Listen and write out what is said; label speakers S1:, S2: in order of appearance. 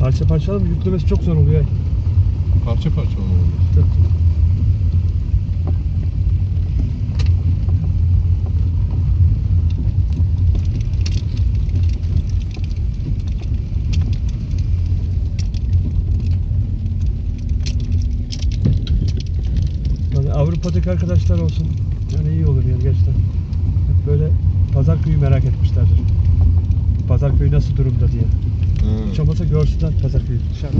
S1: Parça parça alıp yüklemesi çok zor oluyor.
S2: Parça parça oldu?
S1: Tabii. Yani Avrupa'daki arkadaşlar olsun. Yani iyi olur yani gerçekten. Hep böyle Pazarköy'ü merak etmişlerdir. Pazarköy nasıl durumda diye. Hiç olmazsa görsünler. Dışarıda.